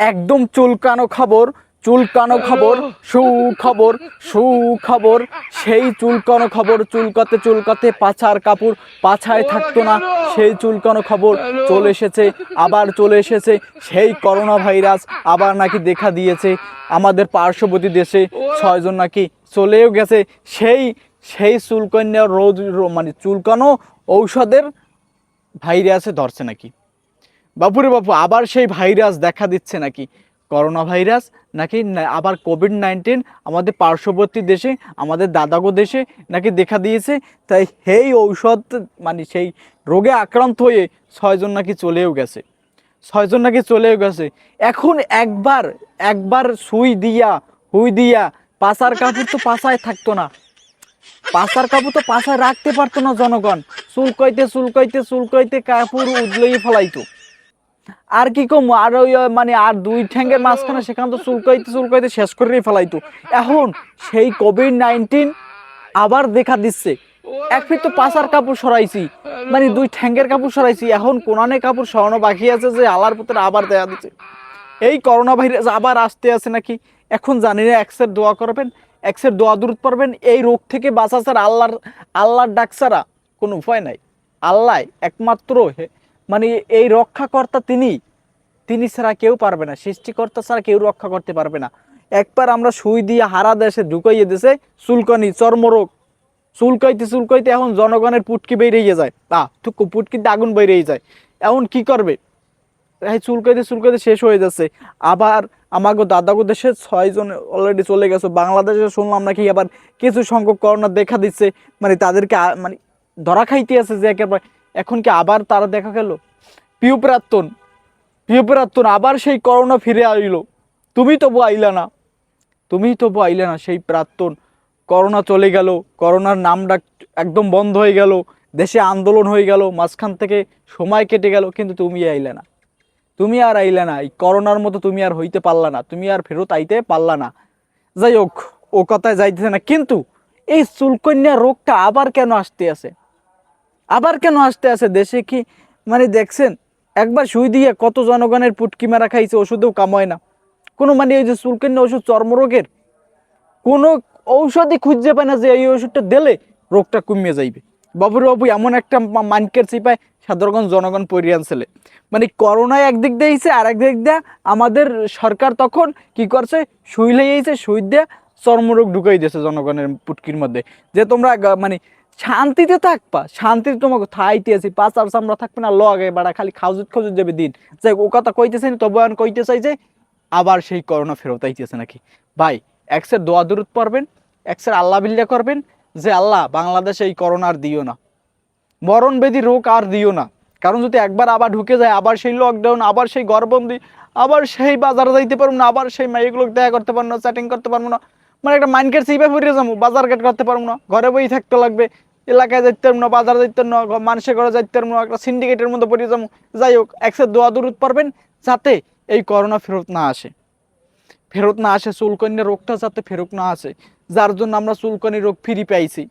একদম চুলকানো খবর চুলকানো খবর, সুখবর সুখবর। সেই চুলকানো খবর চুলকাতে চুলকাতে পাছার কাপড় পাছায় থাকতো না। সেই চুলকানো খবর চলে এসেছে, আবার চলে এসেছে। সেই করোনা ভাইরাস আবার নাকি দেখা দিয়েছে। আমাদের পার্শ্ববর্তী দেশে ছয়জন নাকি চলেও গেছে। সেই সেই চুলকন্যা রোজ মানে চুলকানো ঔষধের ভাইরাসে ধরছে নাকি। বাপুরে বাপু আবার সেই ভাইরাস দেখা দিচ্ছে নাকি? করোনা ভাইরাস নাকি আবার কোভিড নাইন্টিন আমাদের পার্শ্ববর্তী দেশে, আমাদের দাদাগো দেশে নাকি দেখা দিয়েছে? তাই সেই ঔষধ মানে সেই রোগে আক্রান্ত হয়ে ছয়জন নাকি চলেও গেছে। ছয়জন নাকি চলেও গেছে। এখন একবার একবার সুই দিয়া, হুই দিয়া পাশার কাপড় তো পাশায় থাকতো না। পাশার কাপড় তো পাশায় রাখতে পারতো না জনগণ। চুলকাইতে চুলকাইতে চুলকাইতে কাপড় উদলেই ফেলাইতো। আর কি কম? আর ওই মানে আর দুই ঠ্যাঙ্গের মাঝখানে সেখান তো চুলকাইতে চুলকাইতে শেষ করেই ফেলাইতো। এখন সেই কোভিড নাইন্টিন আবার দেখা দিচ্ছে। এক ফিট তো পাশার কাপড় সরাইছি। মানে দুই ঠ্যাঙ্গের কাপড় সরাইছি। এখন কোনানে কাপড় সরানো বাকি আছে যে আলার পুত্র আবার দেখা দিচ্ছে। এই করোনা ভাইরাস আবার আসতে আছে নাকি? এখন জানি না এক্সের দোয়া করবেন এক্সের দোয়া দূর করবেন এই রোগ থেকে বাঁচা ছাড়া আল্লাহর আল্লাহর ডাক ছাড়া কোনো উপায় নাই। আল্লাহ একমাত্র মানে এই রক্ষাকর্তা তিনি তিনি ছাড়া কেউ পারবে না, সৃষ্টিকর্তা ছাড়া কেউ রক্ষা করতে পারবে না। একবার আমরা সুই দিয়ে হারা দেশে ঢুকাইয়ে দিছে, চুলকানি, চর্মরোগ। চুলকাইতে চুলকাইতে এখন জনগণের পুটকি বেরিয়ে যায়। তা টুকু পুটকিতে আগুন বেরিয়ে যায়। এখন কি করবে? এই চুলকাইতে চুলকাইতে শেষ হয়ে যাচ্ছে। আবার আমাগো দাদাগো দেশে ছয়জন অলরেডি চলে গেছে। বাংলাদেশে শুনলাম নাকি আবার কিছু সংখ্যক করোনা দেখা দিচ্ছে। মানে তাদেরকে মানে ধরা খাইতে আছে যে একেবারে এখন কি আবার তারা দেখা গেল? প্রিয় প্রাক্তন প্রিয় প্রাক্তন, আবার সেই করোনা ফিরে আইলো। তুমি তবু আইলা না। তুমি তবু আইলে না, সেই প্রাক্তন। করোনা চলে গেল করোনার নাম ডাক একদম বন্ধ হয়ে গেল, দেশে আন্দোলন হয়ে গেল, মাঝখান থেকে সময় কেটে গেল, কিন্তু তুমি আইলে না। তুমি আর আইলে না, এই করোনার মতো তুমি আর হইতে পারলা না, তুমি আর ফেরত আইতে পারলা না। যাই হোক, ও কথায় যাইতেছে না, কিন্তু এই চুলকন্যা রোগটা আবার কেন আসতে আছে? আবার কেন আসতে আছে দেশে কি? মানে দেখছেন, একবার সুই দিয়ে কত জনগণের পুটকি মারা খাইছে, ওষুধেও কামায় না। কোনো মানে এই যে চুলকন্যা ওষুধ, চর্মরোগের, কোনো ঔষধই খুঁজতে পায় না যে এই ওষুধটা দিলে রোগটা কমিয়ে যাইবে। বাবুর বাবু, এমন একটা মানকের চিপায় সাধারণ জনগণ পরিয়ান ছেলে মানে করোনায় একদিক দিয়েছে আর একদিক দিয়ে আমাদের সরকার তখন কি করছে? সুই লেগেছে শুই দিয়ে চর্মরোগ ঢুকাই দিয়েছে জনগণের পুটকির মধ্যে। যে তোমরা মানে শান্তিতে থাকবা শান্তিতে তোমাকে থাইতে আছি পাঁচ আর চামড়া থাকবে না, লগে বাড়া, খালি খাউজুত খাউজুত যাবে দিন। যাই ও কথা কইতেছে না তবু এখন কইতে চাই যে, আবার সেই করোনা ফেরত আইতেছে নাকি। ভাই এক্সের দোয়া দূরত পড়বেন এক্সের আল্লাহ বিল্লা করবেন, যে আল্লাহ, বাংলাদেশে এই করোনা আর দিও না। মরণ বেদি রোগ আর দিও না। কারণ যদি একবার আবার ঢুকে যায়, আবার সেই লকডাউন আবার সেই গড়বন্দি আবার সেই বাজারে যাইতে পারব না, আবার সেই মাইগুলো দেখা করতে পারব না চ্যাটিং করতে পারব না মানে একটা মাইন্ডকেট সেইভাবে ফিরে যাব, বাজার ঘাট করতে পারব না, ঘরে বই থাকতে লাগবে। এলাকায় যাইতাম না, বাজার যাইতাম না মানুষের ঘরে যাইতাম না, একটা সিন্ডিকেটের মধ্যে পড়ে যাব। যাই হোক, একসাথে দোয়া দূরত পারবেন যাতে এই করোনা ফেরত না আসে। ফেরত না আসে চুলকন্যা রোগটা যাতে ফেরত না আসে। যার জন্য আমরা চুলকনি রোগ ফিরি পাইছি।